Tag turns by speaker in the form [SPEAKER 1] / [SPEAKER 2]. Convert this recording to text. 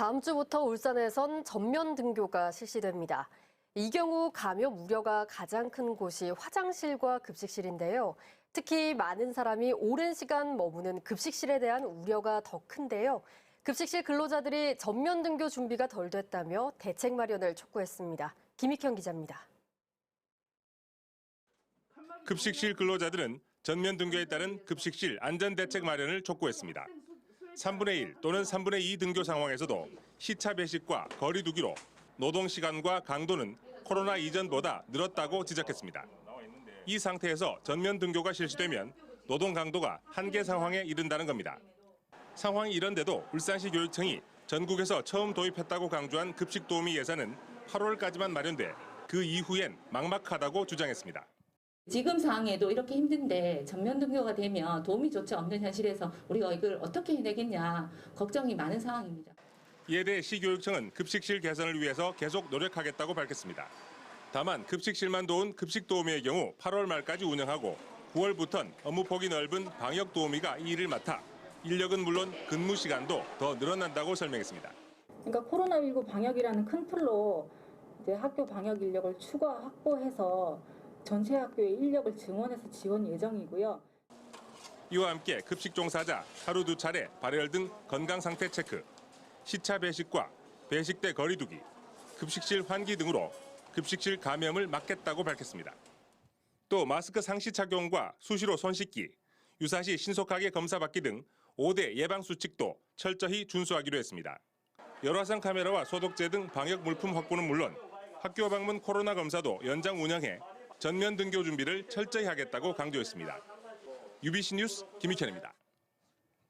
[SPEAKER 1] 다음 주부터 울산에선 전면 등교가 실시됩니다. 이 경우 감염 우려가 가장 큰 곳이 화장실과 급식실인데요. 특히 많은 사람이 오랜 시간 머무는 급식실에 대한 우려가 더 큰데요. 급식실 근로자들이 전면 등교 준비가 덜 됐다며 대책 마련을 촉구했습니다. 김익현 기자입니다.
[SPEAKER 2] 급식실 근로자들은 전면 등교에 따른 급식실 안전 대책 마련을 촉구했습니다. 3분의 1 또는 3분의 2 등교 상황에서도 시차 배식과 거리 두기로 노동 시간과 강도는 코로나 이전보다 늘었다고 지적했습니다. 이 상태에서 전면 등교가 실시되면 노동 강도가 한계 상황에 이른다는 겁니다. 상황이 이런데도 울산시 교육청이 전국에서 처음 도입했다고 강조한 급식 도우미 예산은 8월까지만 마련돼 그 이후엔 막막하다고 주장했습니다.
[SPEAKER 3] 지금 상황에도 이렇게 힘든데 전면 등교가 되면 도움이 조차 없는 현실에서 우리가 이걸 어떻게 해내겠냐 걱정이 많은 상황입니다.
[SPEAKER 2] 이에 대해 시교육청은 급식실 개선을 위해서 계속 노력하겠다고 밝혔습니다. 다만 급식실만 도운 급식 도우미의 경우 8월 말까지 운영하고 9월부턴 업무 폭이 넓은 방역 도우미가 이 일을 맡아 인력은 물론 근무 시간도 더 늘어난다고 설명했습니다.
[SPEAKER 4] 그러니까 코로나19 방역이라는 큰 틀로 이제 학교 방역 인력을 추가 확보해서 전체 학교의 인력을 증원해서 지원 예정이고요.
[SPEAKER 2] 이와 함께 급식 종사자 하루 두 차례 발열 등 건강 상태 체크, 시차 배식과 배식대 거리두기, 급식실 환기 등으로 급식실 감염을 막겠다고 밝혔습니다. 또 마스크 상시 착용과 수시로 손 씻기, 유사시 신속하게 검사받기 등 5대 예방 수칙도 철저히 준수하기로 했습니다. 열화상 카메라와 소독제 등 방역 물품 확보는 물론 학교 방문 코로나 검사도 연장 운영해 전면 등교 준비를 철저히 하겠다고 강조했습니다. UBC 뉴스 김익현입니다.